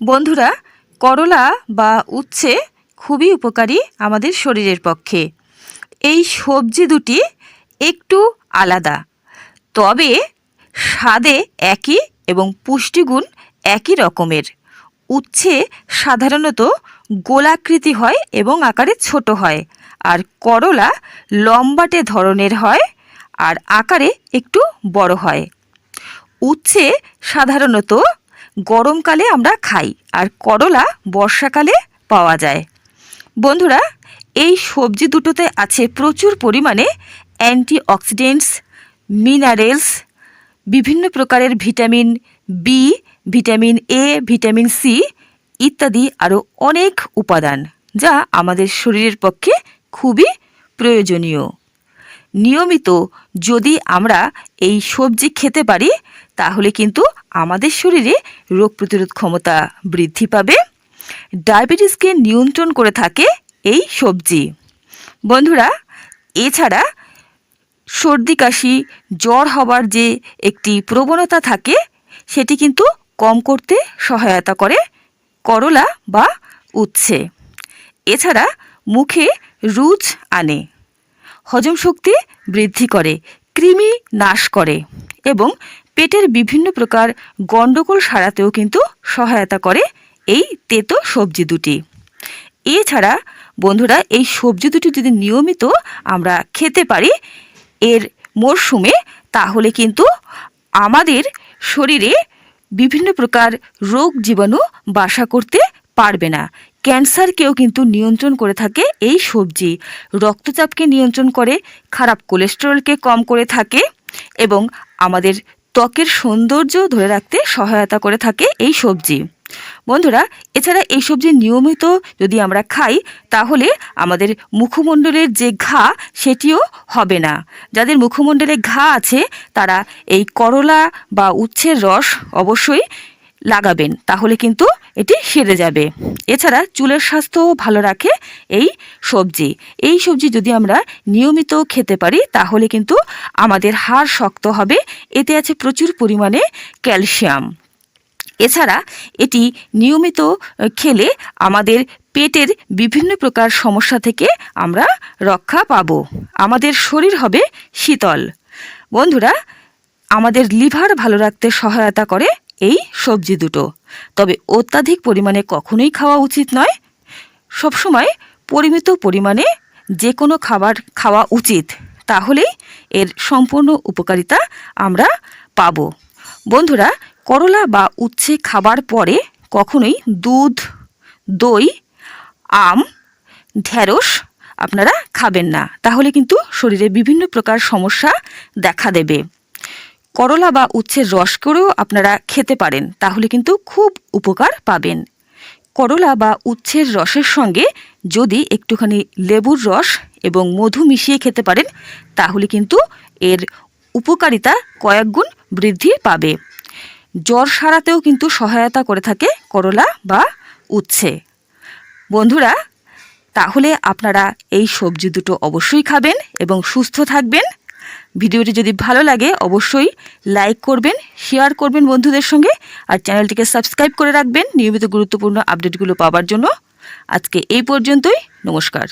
বন্ধুরা, করলা বা উচ্ছে খুবই উপকারী আমাদের শরীরের পক্ষে। এই সবজি দুটি একটু আলাদা, তবে স্বাদে একই এবং পুষ্টিগুণ একই রকমের। উচ্ছে সাধারণত গোলাকৃতি হয় এবং আকারে ছোট হয়, আর করলা লম্বাটে ধরনের হয় আর আকারে একটু বড় হয়। উচ্ছে সাধারণত গরমকালে আমরা খাই আর করলা বর্ষাকালে পাওয়া যায়। বন্ধুরা, এই সবজি দুটোতে আছে প্রচুর পরিমাণে অ্যান্টিঅক্সিডেন্টস, মিনারেলস, বিভিন্ন প্রকারের vitamin B vitamin A vitamin C ইত্যাদি আরও অনেক উপাদান যা আমাদের শরীরের পক্ষে খুবই প্রয়োজনীয়। নিয়মিত যদি আমরা এই সবজি খেতে পারি, তাহলে কিন্তু আমাদের শরীরে রোগ প্রতিরোধ ক্ষমতা বৃদ্ধি পাবে। ডায়াবেটিসকে নিয়ন্ত্রণ করে থাকে এই সবজি। বন্ধুরা, এছাড়া সর্দি, কাশি, জ্বর হবার যে একটি প্রবণতা থাকে, সেটি কিন্তু কম করতে সহায়তা করে করলা বা উচ্ছে। এছাড়া মুখে রুচ আনে। হজম শক্তি বৃদ্ধি করে, কৃমি নাশ করে এবং পেটের বিভিন্ন প্রকার গণ্ডগোল সারাতেও কিন্তু সহায়তা করে এই তেতো সবজি দুটি। এছাড়া বন্ধুরা, এই সবজি দুটি যদি নিয়মিত আমরা খেতে পারি এর মরশুমে তাহলে কিন্তু আমাদের শরীরে বিভিন্ন প্রকার রোগ জীবাণু বাসা করতে পারবে না। ক্যান্সারকেও কিন্তু নিয়ন্ত্রণ করে থাকে এই সবজি। রক্তচাপকে নিয়ন্ত্রণ করে, খারাপ কোলেস্টেরলকে কম করে থাকে এবং আমাদের ত্বকের সৌন্দর্য ধরে রাখতে সহায়তা করে থাকে এই সবজি। বন্ধুরা, এছাড়া এই সবজি নিয়মিত যদি আমরা খাই, তাহলে আমাদের মুখমণ্ডলের যে ঘা, সেটিও হবে না। যাদের মুখমণ্ডলে ঘা আছে, তারা এই করলা বা উচ্ছের রস অবশ্যই লাগাবেন, তাহলে কিন্তু এটি সেরে যাবে। এছাড়া চুলের স্বাস্থ্যও ভালো রাখে এই সবজি। এই সবজি যদি আমরা নিয়মিত খেতে পারি, তাহলে কিন্তু আমাদের হাড় শক্ত হবে, এতে আছে প্রচুর পরিমাণে ক্যালসিয়াম। এছাড়া এটি নিয়মিত খেলে আমাদের পেটের বিভিন্ন প্রকার সমস্যা থেকে আমরা রক্ষা পাব। আমাদের শরীর হবে শীতল। বন্ধুরা, আমাদের লিভার ভালো রাখতে সহায়তা করে এই সবজি দুটো। তবে অত্যাধিক পরিমাণে কখনোই খাওয়া উচিত নয়। সবসময় পরিমিত পরিমাণে যে কোনো খাবার খাওয়া উচিত। তাহলেই এর সম্পূর্ণ উপকারিতা আমরা পাব। বন্ধুরা, করলা বা উচ্ছে খাবার পরে কখনোই দুধ, দই, আম ঢ্যাঁড়স আপনারা খাবেন না। তাহলে কিন্তু শরীরে বিভিন্ন প্রকার সমস্যা দেখা দেবে। করলা বা উচ্ছের রস করেও আপনারা খেতে পারেন, তাহলে কিন্তু খুব উপকার পাবেন। করলা বা উচ্ছের রসের সঙ্গে যদি একটুখানি লেবুর রস এবং মধু মিশিয়ে খেতে পারেন, তাহলে কিন্তু এর উপকারিতা কয়েক গুণ বৃদ্ধি পাবে। জ্বর সারাতেও কিন্তু সহায়তা করে থাকে করলা বা উচ্ছে। বন্ধুরা, তাহলে আপনারা এই সবজি দুটো অবশ্যই খাবেন এবং সুস্থ থাকবেন। ভিডিওটি যদি ভালো লাগে, অবশ্যই লাইক করবেন শেয়ার করবেন বন্ধুদের সঙ্গে, আর চ্যানেলটিকে সাবস্ক্রাইব করে রাখবেন নিয়মিত গুরুত্বপূর্ণ আপডেটগুলো পাওয়ার জন্য। আজকে এই পর্যন্তই, নমস্কার।